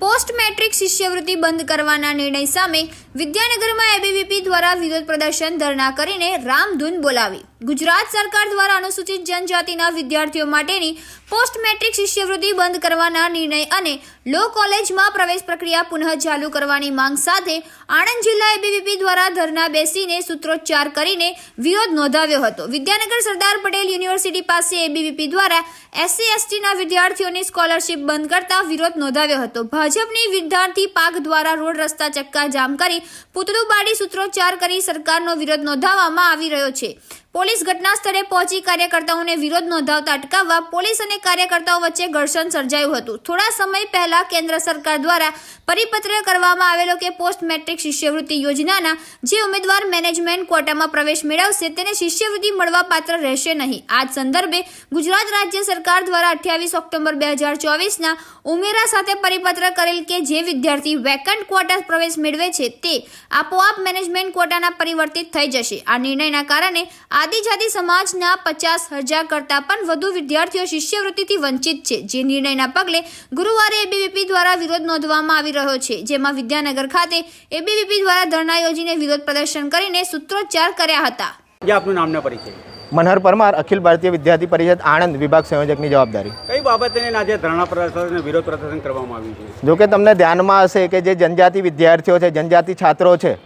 Post metric શિષ્યવૃત્તિ બંધ કરવાના નિર્ણય સામે વિદ્યાનગરમાં એબીવીપી દ્વારા વિરોધ પ્રદર્શન ધરણા કરીને રામધૂન બોલાવી. ગુજરાત સરકાર દ્વારા અનુસૂચિત જનજાતિના વિદ્યાર્થીઓ માટેની પોસ્ટ મેટ્રિક શિષ્યવૃત્તિ બંધ કરવાના નિર્ણય અને લો કોલેજમાં પ્રવેશ પ્રક્રિયા પુનઃ ચાલુ કરવાની માંગ સાથે આણંદ જિલ્લા એબીવીપી દ્વારા ધરના બેસીને સૂત્રોચ્ચાર કરીને વિરોધ નોંધાવ્યો હતો. વિદ્યાનગર સરદાર પટેલ યુનિવર્સિટી પાસે એબીવીપી દ્વારા એસસી, એસટીના વિદ્યાર્થીઓની સ્કોલરશિપ બંધ કરતા વિરોધ નોંધાવ્યો હતો. ભાજપની વિદ્યાર્થી પાક દ્વારા રોડ રસ્તા ચક્કા જામ કરી પૂતળું બાળી સૂત્રોચ્ચાર કરી સરકારનો વિરોધ નોંધાવવામાં આવી રહ્યો છે. પોલીસ ઘટના સ્થળે પહોંચી કાર્યકર્તાઓને વિરોધ નોંધાવતા અટકાવવા પોલીસ અને કાર્યકર્તાઓ વચ્ચે ઘર્ષણ સર્જાયું હતું. થોડા સમય પહેલા કેન્દ્ર સરકાર દ્વારા પરિપત્ર કરવામાં આવેલો કે પોસ્ટ મેટ્રિક શિષ્યવૃત્તિ યોજનાના જે ઉમેદવાર મેનેજમેન્ટ કોટામાં પ્રવેશ મેળવશે, તેને શિષ્યવૃત્તિ મળવા પાત્ર રહેશે નહીં. આ સંદર્ભે ગુજરાત રાજ્ય સરકાર દ્વારા અઠ્યાવીસ ઓક્ટોબર બે હજાર ચોવીસના ઉમેરા સાથે પરિપત્ર કરેલ કે જે વિદ્યાર્થી વેકન્ટ ક્વોટા પ્રવેશ મેળવે છે, તે આપોઆપ મેનેજમેન્ટ ક્વોટાના પરિવર્તિત થઈ જશે. આ નિર્ણયના કારણે આદિજાતિ સમાજના પચાસ હજાર કરતાં પણ વધુ વિદ્યાર્થીઓ શિષ્યવૃત્તિથી વંચિત છે. જે નિર્ણયના પગલે ગુરુવારે એબીવીપી દ્વારા વિરોધ નોંધવામાં આવી રહ્યો છે. જેમાં વિદ્યાનગર ખાતે એબીવીપી દ્વારા ધરણા યોજીને વિરોધ પ્રદર્શન કરીને સૂત્રોચ્ચાર કર્યા હતા. જે આપનું નામના પરિચય? મનહર પરમાર અખિલ ભારતીય વિદ્યાર્થી પરિષદ આણંદ વિભાગ સંયોજકની જવાબદારી. કઈ બાબતે આજે ધરણા પ્રદર્શન વિરોધ પ્રદર્શન કરવામાં આવ્યું છે? જો કે તમને ધ્યાનમાં હશે કે જે જનજાતિ વિદ્યાર્થીઓ છે જનજાતિ છાત્રો છે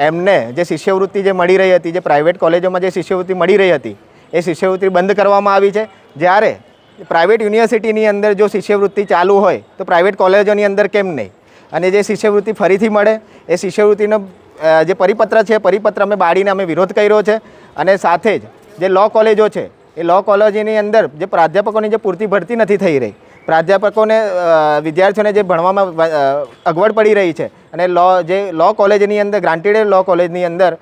એમને જે શિષ્યવૃત્તિ જે મળી રહી હતી, જે પ્રાઇવેટ કોલેજોમાં જે શિષ્યવૃત્તિ મળી રહી હતી, એ શિષ્યવૃત્તિ બંધ કરવામાં આવી છે. જ્યારે પ્રાઇવેટ યુનિવર્સિટીની અંદર જો શિષ્યવૃત્તિ ચાલુ હોય, તો પ્રાઇવેટ કોલેજોની અંદર કેમ નહીં? અને જે શિષ્યવૃત્તિ ફરીથી મળે, એ શિષ્યવૃત્તિનો જે પરિપત્ર છે પરિપત્ર અમે બાળીને અમે વિરોધ કર્યો છે. અને સાથે જ જે લો કોલેજો છે, એ લો કોલેજની અંદર જે પ્રાધ્યાપકોની જે પૂરતી ભરતી નથી થઈ રહી પ્રાધ્યાપકોને વિદ્યાર્થીઓને જે ભણવામાં અગવડ પડી રહી છે અને લો જે લો કોલેજની અંદર ગ્રાન્ટેડ લો કોલેજની અંદર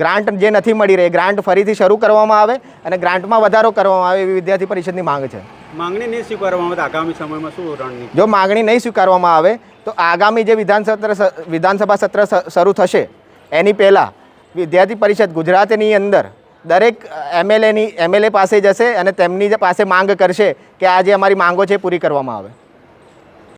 ગ્રાન્ટ જે નથી મળી રહી ગ્રાન્ટ ફરીથી શરૂ કરવામાં આવે અને ગ્રાન્ટમાં વધારો કરવામાં આવે એવી વિદ્યાર્થી પરિષદની માંગ છે. માંગણી નહીં સ્વીકારવામાં આવે તો આગામી સમયમાં શું રણનીતિ? જો માંગણી નહીં સ્વીકારવામાં આવે તો આગામી જે વિધાનસત્ર વિધાનસભા સત્ર શરૂ થશે એની પહેલાં વિદ્યાર્થી પરિષદ ગુજરાતની અંદર દરેક એમએલએની એમએલએ પાસે જશે અને તેમની પાસે માંગ કરશે કે આ જે અમારી માંગો છે પૂરી કરવામાં આવે.